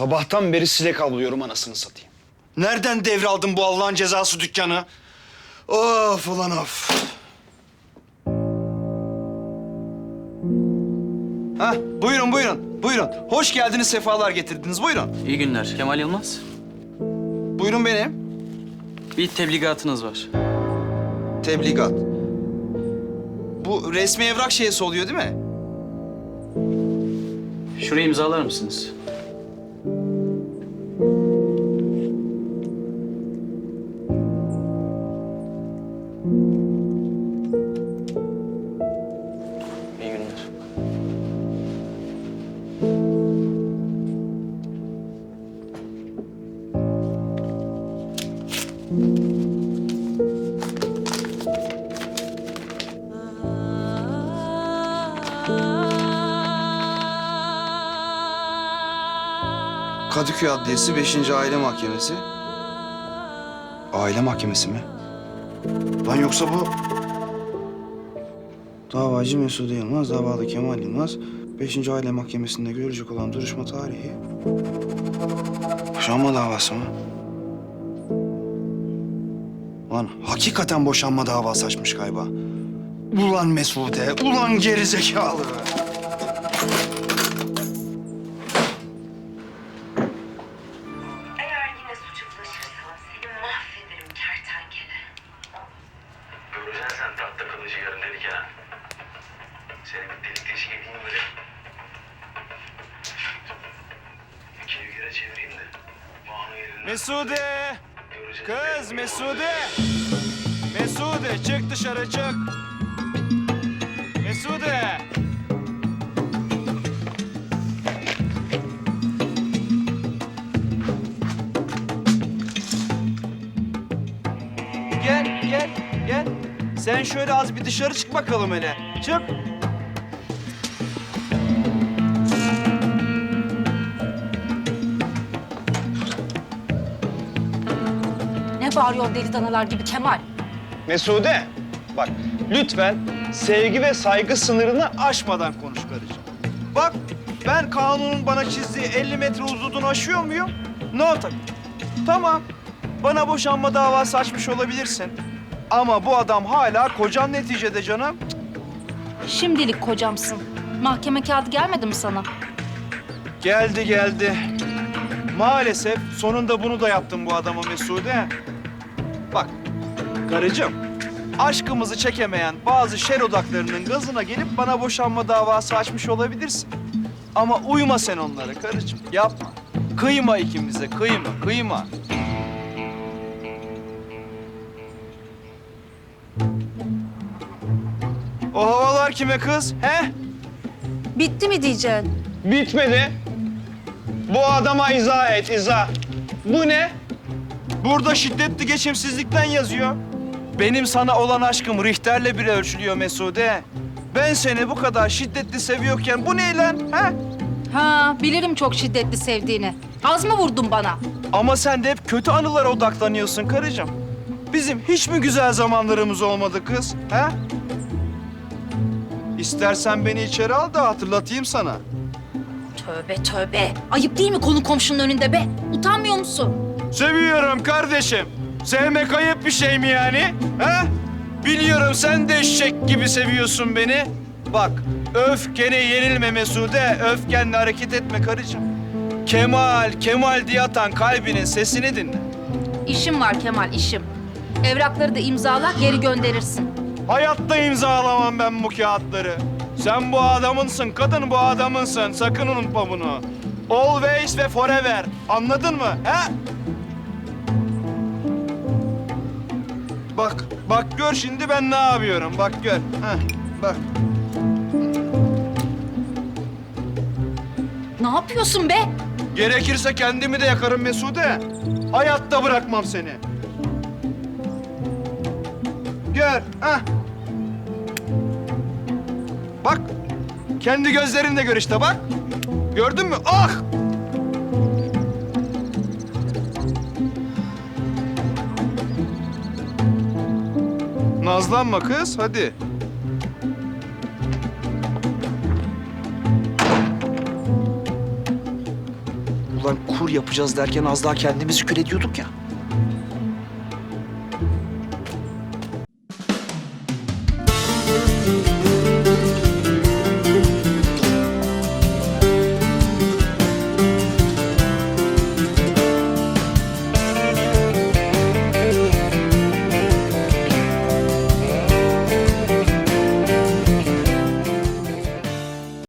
Sabahtan beri silek avlıyorum anasını satayım. Nereden devraldın bu Allah'ın cezası dükkanı? Of ulan of. Hah, buyurun buyurun, buyurun. Hoş geldiniz, sefalar getirdiniz. Buyurun. İyi günler. Kemal Yılmaz. Buyurun benim. Bir tebligatınız var. Tebligat. Bu resmi evrak şeysi oluyor değil mi? Şurayı imzalar mısınız? Kadıköy Adliyesi 5. Aile Mahkemesi. Aile Mahkemesi mi? Lan yoksa bu... Davacı Mesut Yılmaz, davalı Kemal Yılmaz... 5. Aile Mahkemesi'nde görecek olan duruşma tarihi... Boşanma davası mı? Lan hakikaten boşanma davası açmış galiba. Ulan Mesude, ulan gerizekalı. Mesude! Kız. Mesude! Mesude çık dışarı çık. Mesude! Gel, gel, gel. Sen şöyle az bir dışarı çık bakalım hele. Çık. Ne bağırıyorsun deli danalar gibi Kemal? Mesude, bak lütfen sevgi ve saygı sınırını aşmadan konuş karıcığım. Bak ben kanunun bana çizdiği 50 metre hududunu aşıyor muyum? No tabii. Tamam, bana boşanma davası açmış olabilirsin. Ama bu adam hala kocan neticede canım. Şimdilik kocamsın. Mahkeme kağıdı gelmedi mi sana? Geldi geldi. Maalesef sonunda bunu da yaptım bu adama Mesude. Bak karıcığım, aşkımızı çekemeyen bazı şer odaklarının gazına gelip bana boşanma davası açmış olabilirsin. Ama uyma sen onlara karıcığım, yapma. Kıyma ikimize, kıyma, kıyma. O havalar kime kız, he? Bitti mi diyeceksin? Bitmedi. Bu adama izah et, izah. Bu ne? Burada şiddetli geçimsizlikten yazıyor. Benim sana olan aşkım Richter'le bile ölçülüyor Mesude. Ben seni bu kadar şiddetli seviyorken bu ne lan? Ha? Ha, bilirim çok şiddetli sevdiğini. Az mı vurdun bana? Ama sen de hep kötü anılara odaklanıyorsun karıcığım. Bizim hiç mi güzel zamanlarımız olmadı kız? Ha? İstersen beni içeri al da hatırlatayım sana. Tövbe tövbe. Ayıp değil mi konu komşunun önünde be? Utanmıyor musun? Seviyorum kardeşim. Sevmek ayıp bir şey mi yani? Ha? Biliyorum sen de eşek gibi seviyorsun beni. Bak öfkene yenilme Mesude. Öfkenle hareket etme karıcığım. Kemal, Kemal diye atan kalbinin sesini dinle. İşim var Kemal, işim. Evrakları da imzala, geri gönderirsin. Hayatta imzalamam ben bu kağıtları. Sen bu adamınsın, kadın bu adamınsın. Sakın unutma bunu. Always ve forever. Anladın mı? He? Bak, bak gör şimdi ben ne yapıyorum. Bak gör. Heh, bak. Ne yapıyorsun be? Gerekirse kendimi de yakarım Mesude. Hayatta bırakmam seni. Gör. Heh. Bak. Kendi gözlerinle gör işte bak. Gördün mü? Ah! Nazlanma kız, hadi. Ulan kur yapacağız derken az daha kendimizi kül ediyorduk ya.